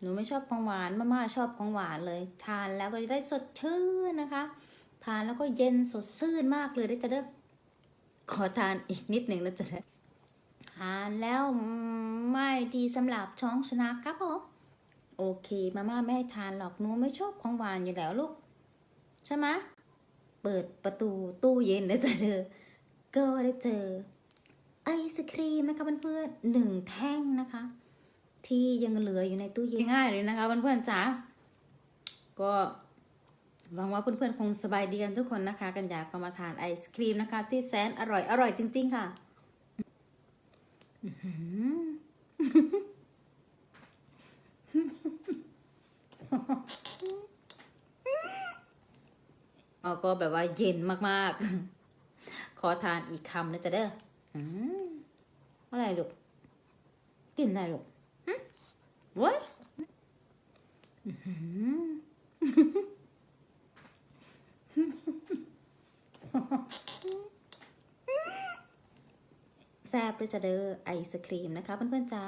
หนูไม่ชอบของหวานมาม่าชอบของหวานเลย ทานแล้วก็จะได้สดชื่นนะคะ ทานแล้วก็เย็นสดชื่นมากเลยได้จะเด้อขอทานอีกนิดหนึ่งแล้วจะได้ทานแล้วไม่ดีสำหรับท้องสุนัขครับผมโอเคมาม่าไม่ให้ทานหรอกหนูไม่ชอบของหวานอยู่แล้วลูก ใช่ไหมเปิดประตูตู้เย็นแล้วจะเจอก็ได้เจอไอศครีมนะคะเพื่อนๆหนึ่งแท่งนะคะ ที่ยังเหลืออยู่ในตู้เย็นง่ายเลยนะคะเพื่อนๆจ๋าก็หวังว่าเพื่อนๆคงสบายดีกันทุกคนนะคะ กันอยากมาทานไอศครีมนะคะ ที่แสนอร่อยอร่อยจริง ๆ ค่ะอื้อหือเอาก็แบบว่าเย็นมากๆ ขอทานอีกคำนะจ๊ะเด้ออืมอะไรลูก กินอะไรลูก What? แซ่บด้วยจะเดอไอศครีมนะคะเพื่อนๆจ้า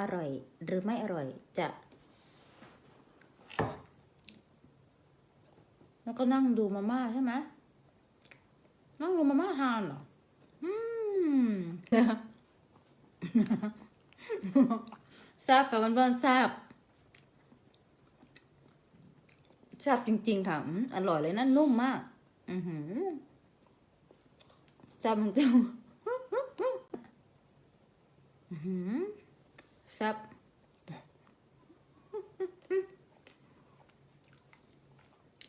อร่อยหรือไม่อร่อยจะ แล้วก็นั่งดูมาม่าใช่ไหมนั่งดูมาม่าทานเหรอ อืม แซ่บค่ะเพื่อนๆแซ่บแซ่บจริง ๆค่ะอร่อยเลยนะนุ่มมาก อือหือแซ่บจริงๆอื้อหือแซ่บ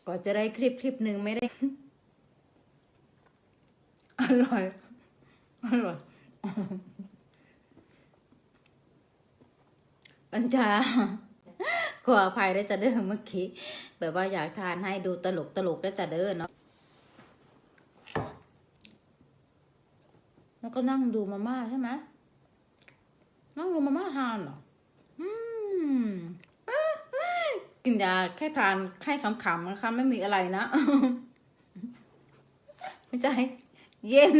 ก็จะได้คลิปคลิปหนึ่งไม่ได้ อร่อย อร่อย อัญชาขออภัยได้จะเด้อเมื่อกี้แบบว่าอยากทานให้ดูตลกตลกได้จะเด้อเนาะแล้วก็นั่งดูมาม่าใช่ไหมนั่งดูมาม่าทานเหรออืมกินยาแค่ทานแค่ขำๆนะคะไม่มีอะไรนะไม่ใช่เย็น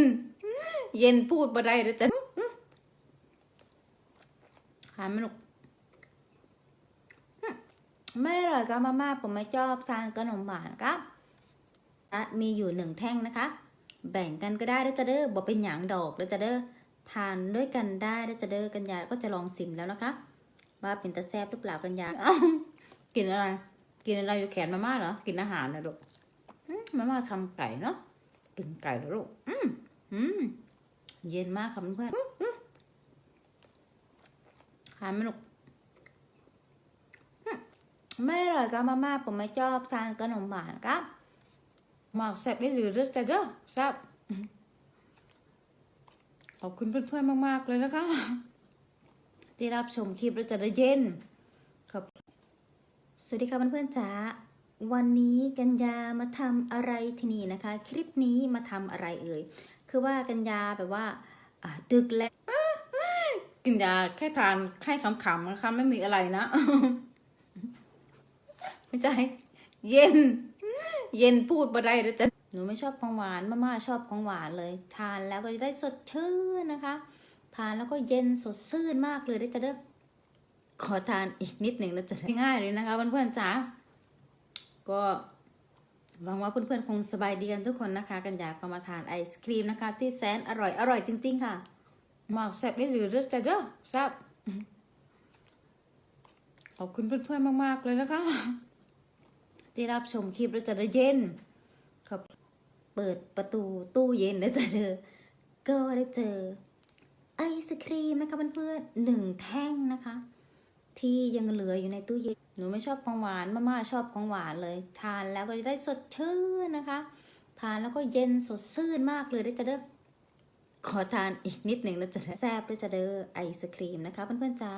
เย็นพูดบ่ได้เลยแต่หาไม่ลูก ไม่อร่อยกับมาม่าผมไม่ชอบทานขนมหวานครับะมีอยู่หนึ่งแท่งนะคะ แบ่งกันก็ได้แล้จะเด้อบอกเป็นหยางดอกแล้วจะเด้อทานด้วยกันได้แล้จะเด้อกันยาก็จะลองสิมแล้วนะคะ ว่าเป็นตะแซบหรือเปล่ากันยากินอะไร กินอะไรอยู่แขนมาม่าเหรอ กินอาหารนะลูกมาม่าทำไก่เนาะกินไก่แล้วลูกอืมอืมเย็นมากค่ะเพื่อนทานไหมลูก ไม่อร่อยกับมาม่าผมไม่ชอบทานขนมหวานครับหมากแซ่บได้หรือรสจะเด้อแซ่บขอบคุณเพื่อนๆมาก ๆ เลยนะคะ ที่รับชมคลิปแล้วจะได้เย็นครับสวัสดีค่ะเพื่อนๆจ๋าวันนี้กัญญามาทำอะไรที่นี่นะคะ คลิปนี้มาทำอะไรเอ่ยคือว่ากัญญาแบบว่าอ่าดึกแล้วกินยาแค่ทานแค่ขำๆนะคะไม่มีอะไรนะไม่ ใช่เย็น เย็นพูดบ่ได้เลยแต่หนูไม่ชอบของหวานมาม่าชอบของหวานเลย ทานแล้วก็จะได้สดชื่นนะคะ ทานแล้วก็เย็นสดชื่นมากเลยได้จะเด้อขอทานอีกนิดหนึ่งแล้วจะได้ง่ายเลยนะคะเพื่อนๆจ๋าก็หวังว่าเพื่อนๆคงสบายดีกันทุกคนนะคะ กันอยากมาทานไอศครีมนะคะ ที่แสนอร่อยอร่อยจริง ๆ ค่ะหมากแซ่บได้หรือรสจะเด้อแซ่บขอบคุณเพื่อนๆมากๆเลยนะคะ ที่รับชมคลิปแล้วจะได้เย็นครับเปิดประตูตู้เย็นแล้วจะเจอก็ได้เจอ ไอศครีมนะคะเพื่อนๆหนึ่งแท่งนะคะ ที่ยังเหลืออยู่ในตู้เย็นหนูไม่ชอบของหวานมาม่าชอบของหวานเลย ทานแล้วก็จะได้สดชื่นนะคะ ทานแล้วก็เย็นสดชื่นมากเลยได้จะเด้อขอทานอีกนิดหนึ่งแล้วจะได้แซ่บด้วจะเด้อไอศครีมนะคะเพื่อนๆจ้า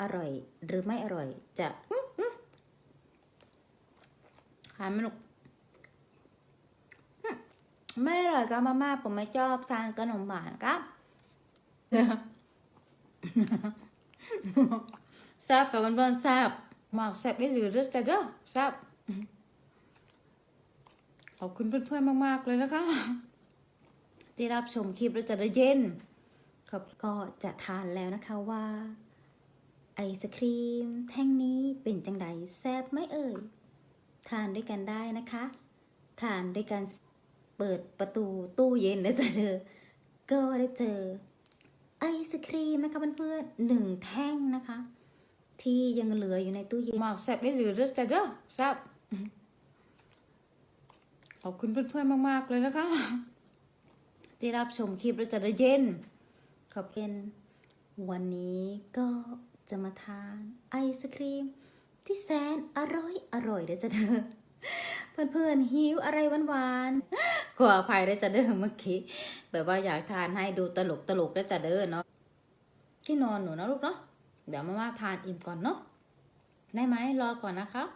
อร่อยหรือไม่อร่อยจะ ทานไมลูกหึไม่อร่อยกับมาม่าผมไม่ชอบทานขนมหวานครับแซ่บค่ะเพื่อนๆแซ่บหมากแซ่บได้หรือรสจะเด้อแซ่บขอบคุณเพื่อนๆมาก ๆ เลยนะคะ ที่รับชมคลิปแล้วจะได้เย็นครับก็จะทานแล้วนะคะว่า ไอศครีม แท่งนี้เป็นจังใดแซบไม่เอ่ย ทานด้วยกันได้นะคะ ทานด้วยกันเปิดประตูตู้เย็นนะจ๊ะเธอ ก็ได้เจอไอศครีมนะคะเพื่อนๆหนึ่งแท่งนะคะ ที่ยังเหลืออยู่ในตู้เย็นหมากแซ่บได้หรือรสจะเด้อแซ่บขอบคุณเพื่อนๆมาก ๆ เลยนะคะ ที่รับชมคลิปแล้วจะได้เย็น ขอบเป็นวันนี้ก็จะมาทานไอศครีม ที่แสนอร่อยอร่อยเด้อจ้ะเด้อเพื่อนๆหิวอะไรหวานๆขออภัยเด้อจ้ะเด้อเมื่อกี้แบบว่าอยากทานให้ดูตลกตลกเด้อจ้ะเด้อเนาะที่นอนหนูนะลูกเนาะเดี๋ยวมาม่าทานอิ่มก่อนเนาะได้ไหมรอก่อนนะครับ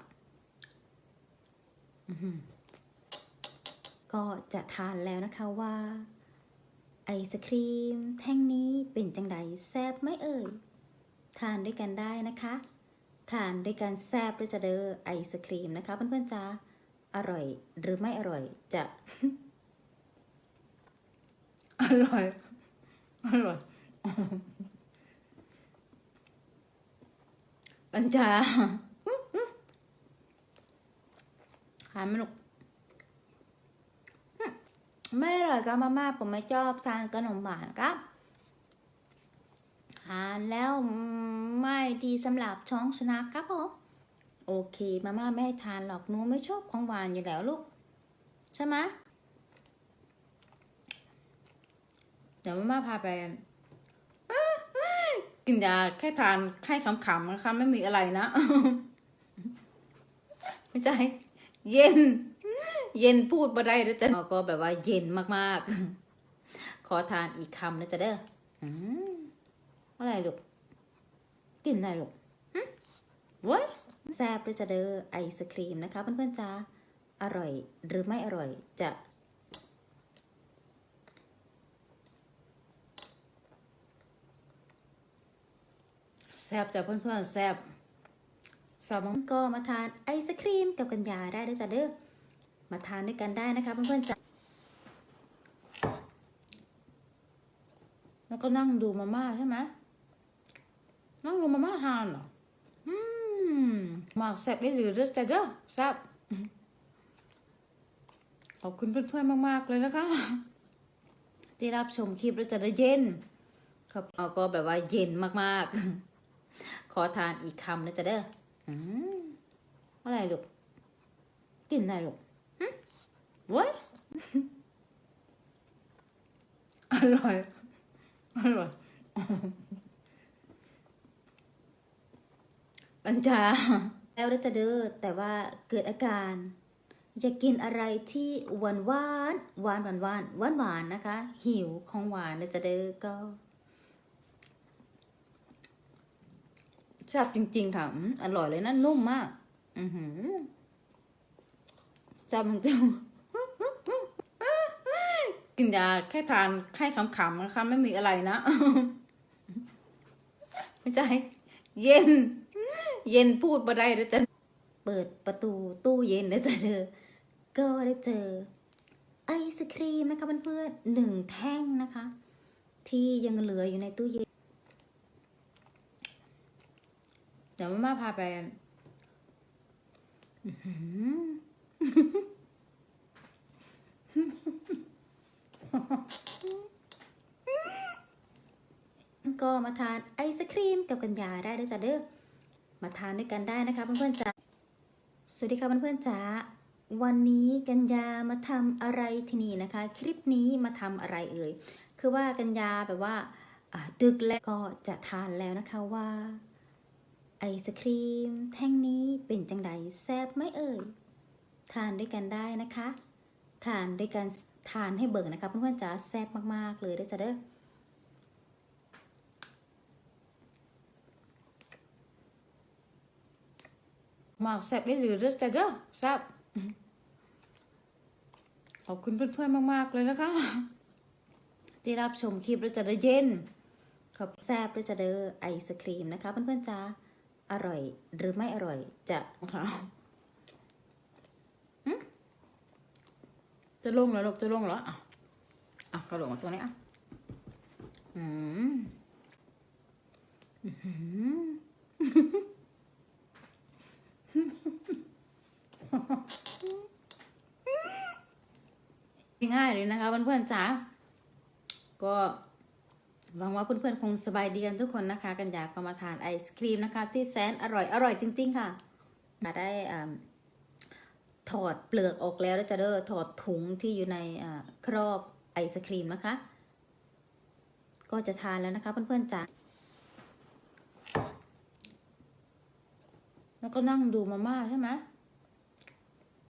อื้อหือก็จะทานแล้วนะคะว่า ไอศครีม แท่งนี้เป็นจังใดแซบไหมเอ่ย ทานด้วยกันได้นะคะ ทานด้วยกันแซบด้วยจะเด้อไอศครีมนะคะ เพื่อนๆจ้าอร่อยหรือไม่อร่อยจะ อร่อย อร่อยปัญจาหายไม่ลูกไม่อร่อยกับมาม่าผมไม่ชอบทานขนมหวานครับทานแล้ว ไม่ดีสำหรับท้องสุนัขครับผมโอเค มาม่าไม่ให้ทานหรอกหนูไม่ชอบของหวานอยู่แล้วลูก ใช่ไหมเดี๋ยวมาม่าพาไปกินยาแค่ทานแค่ขำๆนะคะไม่มีอะไรนะ ไม่ใช่เย็น เย็นพูดมาได้แล้วจะก็แบบว่าเย็นมากๆ ขอทานอีกคำนะจะเด้ออะไรลูก กินอะไรลูกหึวะแซบเลยจะเด้อไอศครีมนะคะ เพื่อนๆจ้าอร่อยหรือไม่อร่อยจะแซ่บจ้ะเพื่อนๆแซ่บสองก็มาทานไอศครีมกับกัญญาได้ด้วยจ้ะเด้อมาทานด้วยกันได้นะคะเพื่อนๆจ้าแล้วก็นั่งดูมาม่าใช่ไหม นั่งดูมาม่าทานเหรออืมหมากแซ่บได้หรือรสจะเด้อแซ่บขอบคุณเพื่อนๆมาก ๆ เลยนะคะ ที่รับชมคลิปแล้วจะได้เย็นครับเอาก็แบบว่าเย็นมาก ๆ ขอทานอีกคำนะจะเด้ออืมอะไรลูกกินอะไรลูกหึวะอร่อย อร่อย ปัญจาแล้วจะเด้อแต่ว่าเกิดอาการ อยากกินอะไรที่หวานหวานหวานหวานหวานหวานหวานนะคะ หิวของหวานแล้วจะเด้อก็แซ่บจริง ๆค่ะอร่อยเลยนะนุ่มมาก อือหือแซ่บจริงกินยาแค่ทานแค่ขำๆนะคะไม่มีอะไรนะ ไม่ใช่ เย็น เย็นพูดมาได้แล้วจะเปิดประตูตู้เย็นนะจ๊ะเธอก็ได้เจอ ไอศครีมนะคะเพื่อนๆหนึ่งแท่งนะคะ ที่ยังเหลืออยู่ในตู้เย็น เดี๋ยวมาม่าพาไปก็มาทานไอศครีมกับกัญญาได้ด้วยจ้ะเด้อ มาทานด้วยกันได้นะคะเพื่อนๆจ๋าสวัสดีค่ะเพื่อนๆจ๋าวันนี้กัญญามาทำอะไรที่นี่นะคะ คลิปนี้มาทำอะไรเอ่ยคือว่ากัญญาแบบว่าดึกแล้วก็จะทานแล้วนะคะว่าไอศครีม แท่งนี้เป็นจังใดแซบไหมเอ่ยทานด้วยกันได้นะคะ ทานด้วยกันทานให้เบิ่งนะคะเพื่อนๆจ๋าแซบมากๆเลยเด้จะเด้อ มากแซ่บได้หรือรสจะเด้อแซ่บขอบคุณเพื่อนๆมาก ๆ เลยนะคะ ที่รับชมคลิปแล้วจะได้เย็นขอบแซบแล้วจะเด้อไอศครีมนะคะ เพื่อนๆจ้าอร่อยหรือไม่อร่อยจะค่ะจะลงแล้วลูกจะลงแล้วอะอะกระโดดมาตัวนี้อะอืม อื้อหือ ง่ายๆเลยนะคะเพื่อนๆจ๋าก็หวังว่าเพื่อนๆคงสบายดีกันทุกคนนะคะ กันอยากมาทานไอศครีมนะคะ ที่แสนอร่อยอร่อยจริง ๆ ค่ะมาได้ถอดเปลือกออกแล้วแล้วจะเด้อถอดถุงที่อยู่ในครอบไอศครีมนะคะ ก็จะทานแล้วนะคะ เพื่อนๆจ๋าแล้วก็นั่งดูมาม่าใช่ไหม